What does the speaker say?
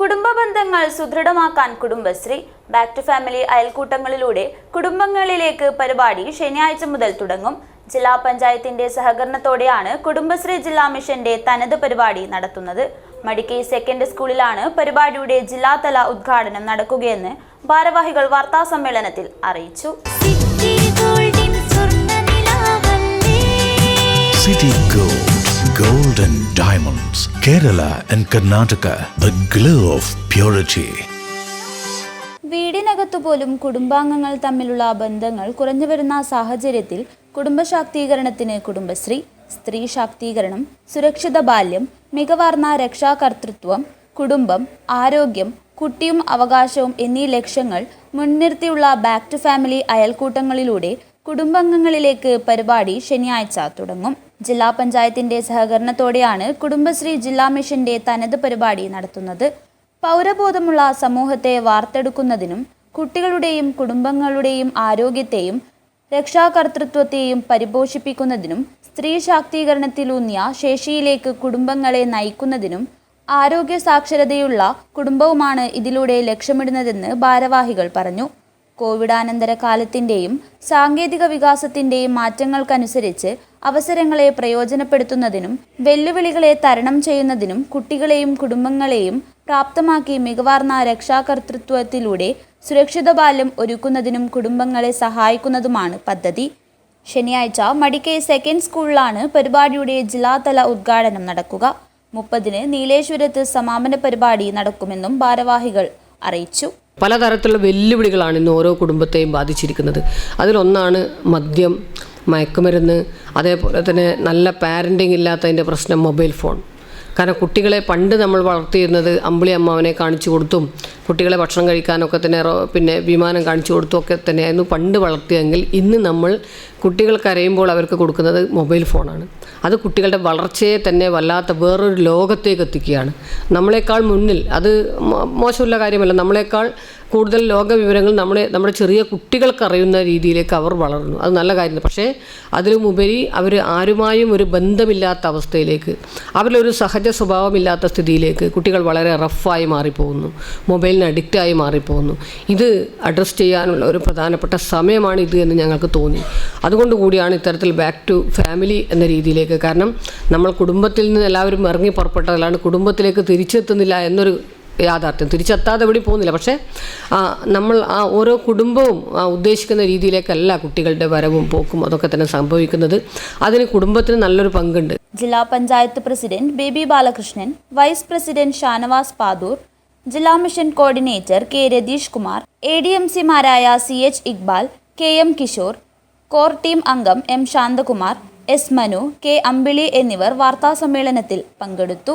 കുടുംബ ബന്ധങ്ങൾ സുദൃഢമാക്കാൻ കുടുംബശ്രീ ബാക്ക് ടു ഫാമിലി അയൽക്കൂട്ടങ്ങളിലൂടെ കുടുംബങ്ങളിലേക്ക് പരിപാടി ശനിയാഴ്ച മുതൽ തുടങ്ങും. ജില്ലാ പഞ്ചായത്തിന്റെ സഹകരണത്തോടെയാണ് കുടുംബശ്രീ ജില്ലാ മിഷന്റെ തനത് പരിപാടി നടത്തുന്നത്. മടിക്കൈ സെക്കൻഡ് സ്കൂളിലാണ് പരിപാടിയുടെ ജില്ലാതല ഉദ്ഘാടനം നടക്കുകയെന്ന് ഭാരവാഹികൾ വാർത്താ സമ്മേളനത്തിൽ അറിയിച്ചു. City Diamonds, and Karnataka the glow of purity വീടിനകത്തു പോലും കുടുംബാംഗങ്ങൾ തമ്മിലുള്ള ബന്ധങ്ങൾ കുറഞ്ഞു വരുന്ന സാഹചര്യത്തിൽ കുടുംബ ശാക്തീകരണത്തിന് കുടുംബശ്രീ സ്ത്രീ ശാക്തീകരണം സുരക്ഷിത ബാല്യം മികവാർന്ന രക്ഷാകർത്തൃത്വം കുടുംബം ആരോഗ്യം കുട്ടിയും അവകാശവും എന്നീ ലക്ഷ്യങ്ങൾ മുൻനിർത്തിയുള്ള ബാക്ക് ടു ഫാമിലി അയൽക്കൂട്ടങ്ങളിലൂടെ കുടുംബാംഗങ്ങളിലേക്ക് പരിപാടി ശനിയാഴ്ച തുടങ്ങും. ജില്ലാ പഞ്ചായത്തിന്റെ സഹകരണത്തോടെയാണ് കുടുംബശ്രീ ജില്ലാ മിഷന്റെ തനത് പരിപാടി നടത്തുന്നത്. പൗരബോധമുള്ള സമൂഹത്തെ വാർത്തെടുക്കുന്നതിനും കുട്ടികളുടെയും കുടുംബങ്ങളുടെയും ആരോഗ്യത്തെയും രക്ഷാകർത്തൃത്വത്തെയും പരിപോഷിപ്പിക്കുന്നതിനും സ്ത്രീ ശാക്തീകരണത്തിലൂന്നിയ ശേഷിയിലേക്ക് കുടുംബങ്ങളെ നയിക്കുന്നതിനും ആരോഗ്യ സാക്ഷരതയുള്ള കുടുംബവുമാണ് ഇതിലൂടെ ലക്ഷ്യമിടുന്നതെന്ന് ഭാരവാഹികൾ പറഞ്ഞു. കോവിഡാനന്തര കാലത്തിന്റെയും സാങ്കേതിക വികാസത്തിന്റെയും മാറ്റങ്ങൾക്കനുസരിച്ച് അവസരങ്ങളെ പ്രയോജനപ്പെടുത്തുന്നതിനും വെല്ലുവിളികളെ തരണം ചെയ്യുന്നതിനും കുട്ടികളെയും കുടുംബങ്ങളെയും പ്രാപ്തമാക്കി മികവാർന്ന രക്ഷാകർത്തൃത്വത്തിലൂടെ സുരക്ഷിത ബാല്യം ഒരുക്കുന്നതിനും കുടുംബങ്ങളെ സഹായിക്കുന്നതുമാണ് പദ്ധതി. ശനിയാഴ്ച മടിക്കൈ സെക്കൻഡ് സ്കൂളിലാണ് പരിപാടിയുടെ ജില്ലാതല ഉദ്ഘാടനം നടക്കുക. മുപ്പതിന് നീലേശ്വരത്ത് സമാപന പരിപാടി നടക്കുമെന്നും ഭാരവാഹികൾ അറിയിച്ചു. പലതരത്തിലുള്ള വെല്ലുവിളികളാണ് ഇന്ന് ഓരോ കുടുംബത്തെയും ബാധിച്ചിരിക്കുന്നത്. അതിലൊന്നാണ് മദ്യം മയക്കുമരുന്ന് അതേപോലെ തന്നെ നല്ല പാരന്റിങ് ഇല്ലാത്തതിന്റെ പ്രശ്നം മൊബൈൽ ഫോൺ. കാരണം കുട്ടികളെ പണ്ട് നമ്മൾ വളർത്തിയിരുന്നത് അമ്പിളി അമ്മാവനെ കാണിച്ചു കൊടുത്തും കുട്ടികളെ ഭക്ഷണം കഴിക്കാനൊക്കെ തന്നെ പിന്നെ വിമാനം കാണിച്ചു കൊടുത്തും ഒക്കെ തന്നെയായിരുന്നു പണ്ട് വളർത്തിയെങ്കിൽ. ഇന്ന് നമ്മൾ കുട്ടികൾ കരയുമ്പോൾ അവർക്ക് കൊടുക്കുന്നത് മൊബൈൽ ഫോണാണ്. അത് കുട്ടികളുടെ വളർച്ചയെ തന്നെ വല്ലാത്ത വേറൊരു ലോകത്തേക്ക് എത്തിക്കുകയാണ്. നമ്മളെക്കാൾ മുന്നിൽ അത് മോശമുള്ള കാര്യമല്ല. നമ്മളെക്കാൾ കൂടുതൽ ലോക വിവരങ്ങൾ നമ്മളെ നമ്മുടെ ചെറിയ കുട്ടികൾക്ക് അറിയുന്ന രീതിയിലേക്ക് അവർ വളർന്നു. അത് നല്ല കാര്യമാണ്. പക്ഷേ അതിലുമുപരി അവർ ആരുമായും ഒരു ബന്ധമില്ലാത്ത അവസ്ഥയിലേക്ക് അവരിലൊരു സഹജ സ്വഭാവമില്ലാത്ത സ്ഥിതിയിലേക്ക് കുട്ടികൾ വളരെ റഫായി മാറിപ്പോകുന്നു. മൊബൈലിന് അഡിക്റ്റായി മാറിപ്പോകുന്നു. ഇത് അഡ്രസ്സ് ചെയ്യാനുള്ള ഒരു പ്രധാനപ്പെട്ട സമയമാണ് ഇത് എന്ന് ഞങ്ങൾക്ക് തോന്നി. അതുകൊണ്ട് കൂടിയാണ് ഇത്തരത്തിൽ ബാക്ക് ടു ഫാമിലി എന്ന രീതിയിലേക്ക്. കാരണം നമ്മൾ കുടുംബത്തിൽ നിന്ന് എല്ലാവരും ഇറങ്ങി പുറപ്പെട്ടതല്ലാണ്ട് കുടുംബത്തിലേക്ക് തിരിച്ചെത്തുന്നില്ല എന്നൊരു യാഥാർത്ഥ്യം. തിരിച്ചെത്താതെ എവിടെ പോകുന്നില്ല. പക്ഷേ നമ്മൾ ആ ഓരോ കുടുംബവും ഉദ്ദേശിക്കുന്ന രീതിയിലേക്കല്ല കുട്ടികളുടെ വരവും പോക്കും അതൊക്കെ തന്നെ സംഭവിക്കുന്നത്. അതിന് കുടുംബത്തിന് നല്ലൊരു പങ്കുണ്ട്. ജില്ലാ panchayat president Baby Balakrishnan vice president Shanavas Padur ജില്ലാ mission coordinator K Ratheesh Kumar A D M സിമാരായ C H Iqbal K M Kishore core team അംഗം M Shanthakumar S Manu K Ambili എന്നിവർ വാർത്താസമ്മേളനത്തിൽ പങ്കെടുത്തു.